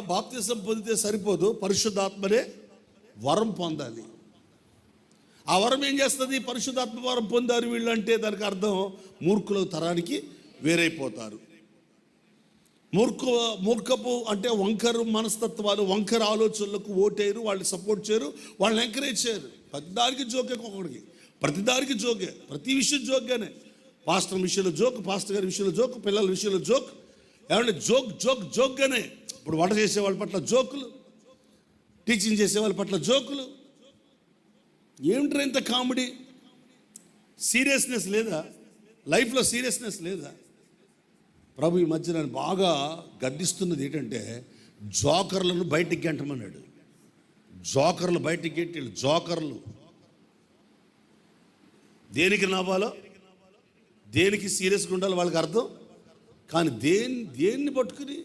బాప్తిసం పొందితే సరిపోదు పరిశుద్ధాత్మనే వరం పొందాలి. ఆ వరం ఏం చేస్తుంది? పరిశుద్ధాత్మ వరం పొందారు వీళ్ళు అంటే దానికి అర్థం మూర్ఖుల తరానికి వేరైపోతారు. మూర్ఖ మూర్ఖపు అంటే వంకరు మనస్తత్వాలు వంకర ఆలోచనలకు ఓటేరు వాళ్ళు సపోర్ట్ చేయరు వాళ్ళని ఎంకరేజ్ చేయరు. ప్రతిదానికి జోకే ఒకడికి ప్రతిదానికి జోకే. ప్రతి విషయం జోక్గానే పాస్టర్ విషయంలో జోక్ పాస్టర్ గారి విషయంలో జోక్ పిల్లల విషయంలో జోక్. ఏమంటే జోక్ జోక్ జోక్గానే ఇప్పుడు వంట చేసే వాళ్ళ పట్ల జోకులు టీచింగ్ చేసే వాళ్ళ పట్ల జోకులు. ఏమిట్రా ఇంత కామెడీ? సీరియస్నెస్ లేదా? లైఫ్లో సీరియస్నెస్ లేదా? ప్రభు ఈ మధ్య నన్ను బాగా గద్దిస్తున్నది ఏంటంటే జోకర్లను బయటికి గెంటమన్నాడు. జోకర్లు బయటికి గెంటాడు జోకర్లు. దేనికి నవ్వాలో? దేనికి సీరియస్గా ఉండాలో వాళ్ళకి అర్థం? కానీ దేని దేన్ని పట్టుకుని